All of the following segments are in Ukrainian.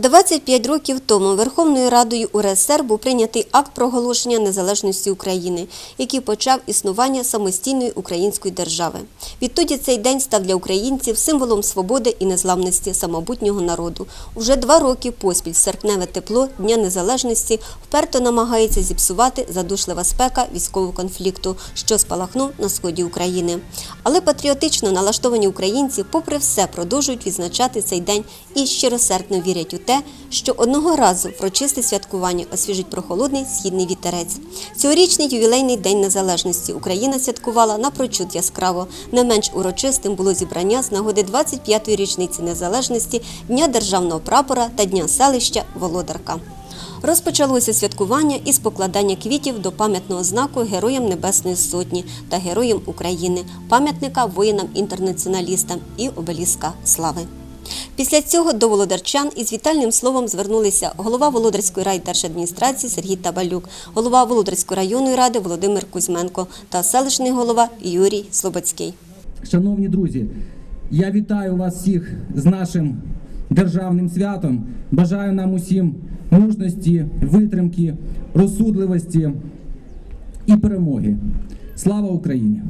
25 років тому Верховною Радою УРСР був прийнятий акт проголошення незалежності України, який почав існування самостійної української держави. Відтоді цей день став для українців символом свободи і незламності самобутнього народу. Уже два роки поспіль серпневе тепло Дня Незалежності вперто намагається зіпсувати задушлива спека військового конфлікту, що спалахнув на сході України. Але патріотично налаштовані українці, попри все, продовжують відзначати цей день і щиросердно вірять у те, що одного разу врочисте святкування освіжить прохолодний східний вітерець. Цьогорічний ювілейний день незалежності Україна святкувала напрочуд яскраво. Не менш урочистим було зібрання з нагоди 25-ї річниці незалежності, Дня державного прапора та Дня селища Володарка. Розпочалося святкування із покладання квітів до пам'ятного знаку Героям Небесної Сотні та Героям України, пам'ятника воїнам-інтернаціоналістам і обеліска слави. Після цього до володарчан із вітальним словом звернулися голова Володарської райдержадміністрації Сергій Табалюк, голова Володарської районної ради Володимир Кузьменко та селищний голова Юрій Слободський. Шановні друзі, я вітаю вас всіх з нашим державним святом. Бажаю нам усім мужності, витримки, розсудливості і перемоги. Слава Україні!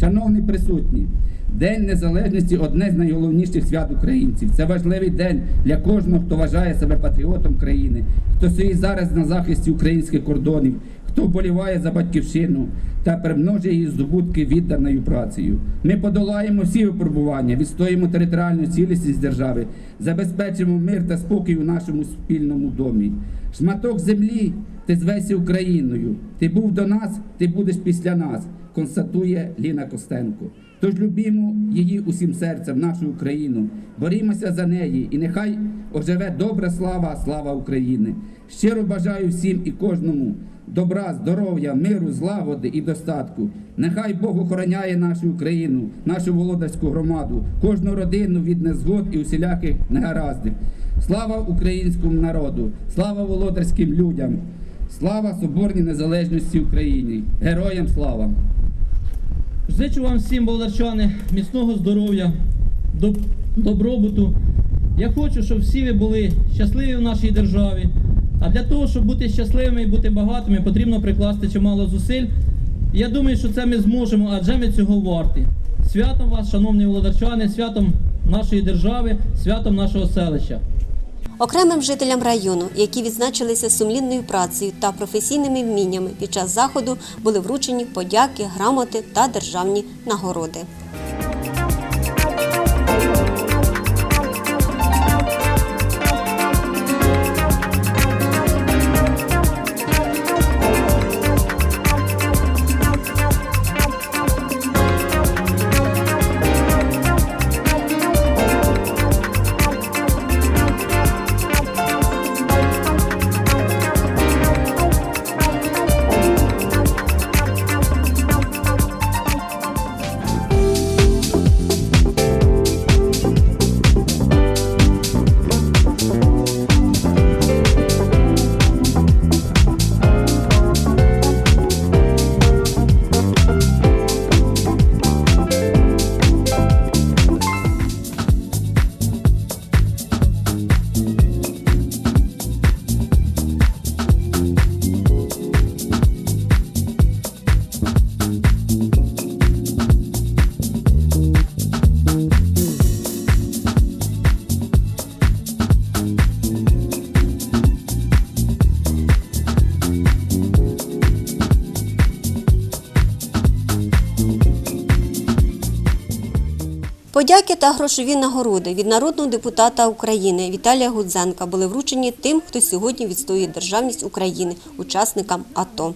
Шановні присутні, День Незалежності одне з найголовніших свят українців. Це важливий день для кожного, хто вважає себе патріотом країни, хто стоїть зараз на захисті українських кордонів, хто вболіває за батьківщину та примножує її здобутки відданою працею. Ми подолаємо всі випробування, відстоїмо територіальну цілісність держави, забезпечимо мир та спокій у нашому спільному домі. Шматок землі ти звейся Україною. Ти був до нас, ти будеш після нас, констатує Ліна Костенко. Тож любімо її усім серцем, нашу Україну, борімося за неї, і нехай оживе добра слава, слава України. Щиро бажаю всім і кожному добра, здоров'я, миру, злагоди і достатку. Нехай Бог охороняє нашу Україну, нашу володарську громаду, кожну родину від незгод і усіляких негараздів. Слава українському народу, слава володарським людям, слава соборній незалежності України. Героям слава! Зичу вам всім, володарчани, міцного здоров'я, доб- добробуту. Я хочу, щоб всі ви були щасливі в нашій державі. А для того, щоб бути щасливими і бути багатими, потрібно прикласти чимало зусиль. Я думаю, що це ми зможемо, адже ми цього варті. Святом вас, шановні володарчани, святом нашої держави, святом нашого селища. Окремим жителям району, які відзначилися сумлінною працею та професійними вміннями під час заходу, були вручені подяки, грамоти та державні нагороди. Подяки та грошові нагороди від народного депутата України Віталія Гудзенка були вручені тим, хто сьогодні відстоює державність України, учасникам АТО.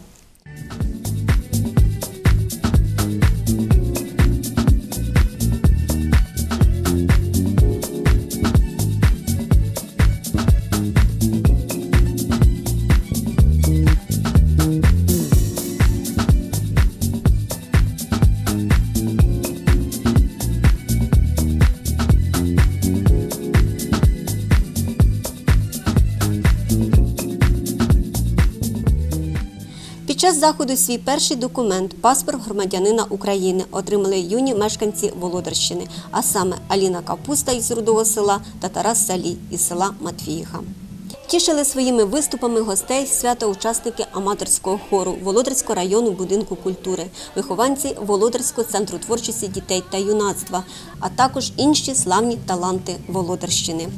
Заходу свій перший документ паспорт громадянина України отримали юні мешканці Володарщини, а саме Аліна Капуста із Рудого села та Тарас Салій із села Матвіїха. Тішили своїми виступами гостей свята учасники аматорського хору Володарського району будинку культури, вихованці Володарського центру творчості дітей та юнацтва, а також інші славні таланти Володарщини.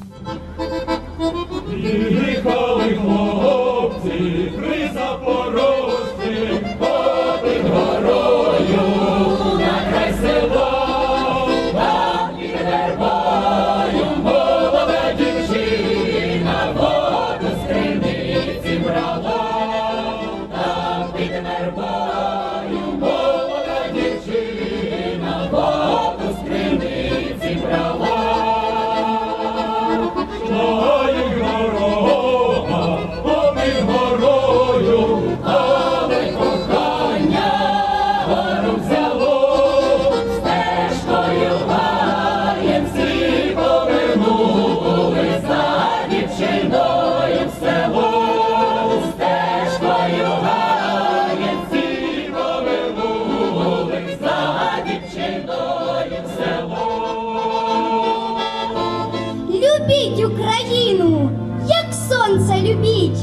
Україну, як сонце любіть,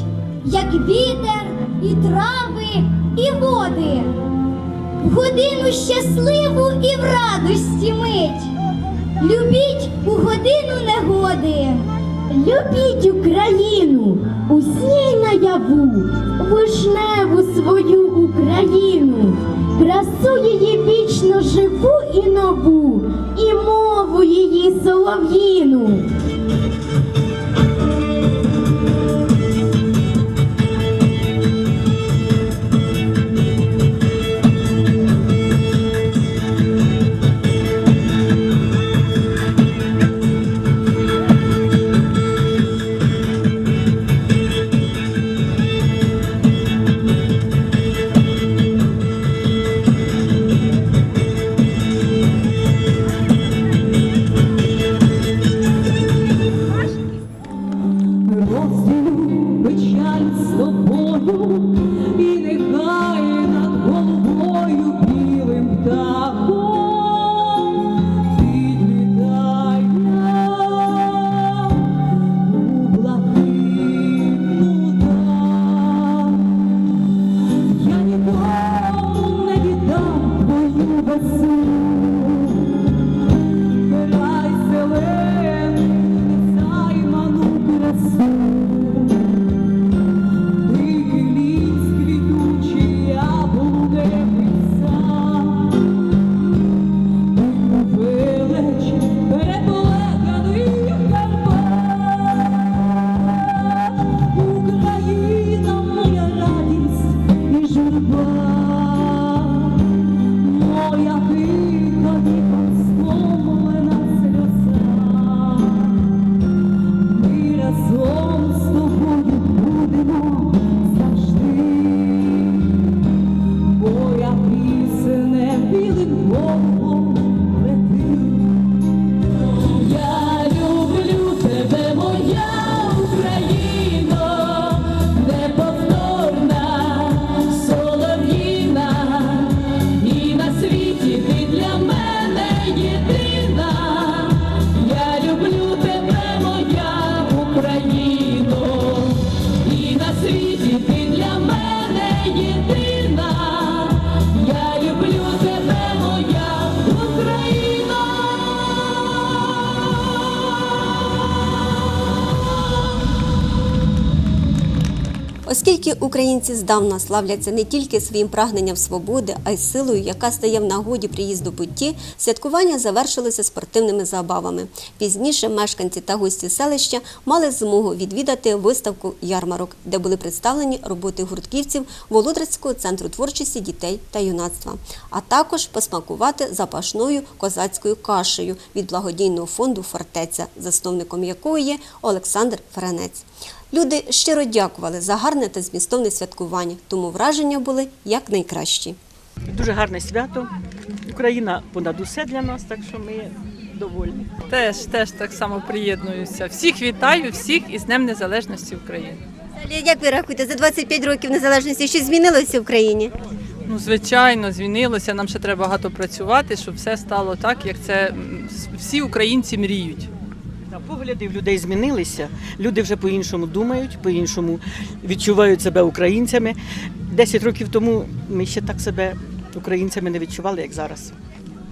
як вітер і трави, і води. В годину щасливу і в радості мить. Любіть у годину негоди. Любіть Україну, усній наяву, вишневу свою з тобою, і нехай Оскільки українці здавна славляться не тільки своїм прагненням свободи, а й силою, яка стає в нагоді приїзду путті, святкування завершилося спортивними забавами. Пізніше мешканці та гості селища мали змогу відвідати виставку ярмарок, де були представлені роботи гуртківців Володарського центру творчості дітей та юнацтва, а також посмакувати запашною козацькою кашею від благодійного фонду Фортеця, засновником якої є Олександр Ференець. Люди щиро дякували за гарне та змістовне святкування, тому враження були якнайкращі. Дуже гарне свято. Україна понад усе для нас, так що ми довольні. Теж, теж так само приєднуюся. Всіх вітаю, всіх із Днем Незалежності України. Далі, як ви рахуєте, за 25 років незалежності щось змінилося в країні? Ну, звичайно, змінилося. Нам ще треба багато працювати, щоб все стало так, як це всі українці мріють. Погляди в людей змінилися. Люди вже по-іншому думають, по-іншому відчувають себе українцями. Десять років тому ми ще так себе українцями не відчували, як зараз.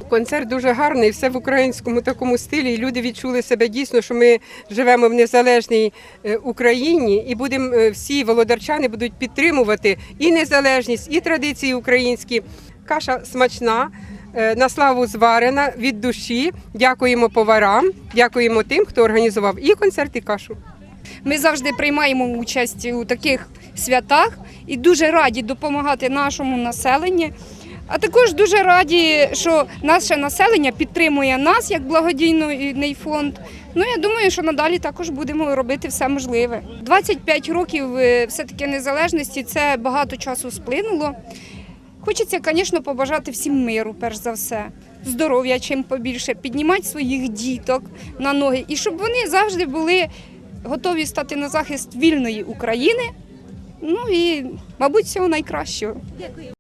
Концерт дуже гарний, все в українському такому стилі. Люди відчули себе дійсно, що ми живемо в незалежній е, Україні, і будемо е, всі володарчани будуть підтримувати і незалежність, і традиції українські. Каша смачна. Е, На славу зварена від душі. Дякуємо поварам, дякуємо тим, хто організував і концерт, і кашу. Ми завжди приймаємо участь у таких святах і дуже раді допомагати нашому населенню. А також дуже раді, що наше населення підтримує нас як благодійний фонд. Ну я думаю, що надалі також будемо робити все можливе. 25 років е, все-таки незалежності це багато часу сплинуло. Хочеться, звісно, побажати всім миру, перш за все, здоров'я чим побільше, піднімати своїх діток на ноги і щоб вони завжди були готові стати на захист вільної України. Ну і, мабуть, всього найкращого.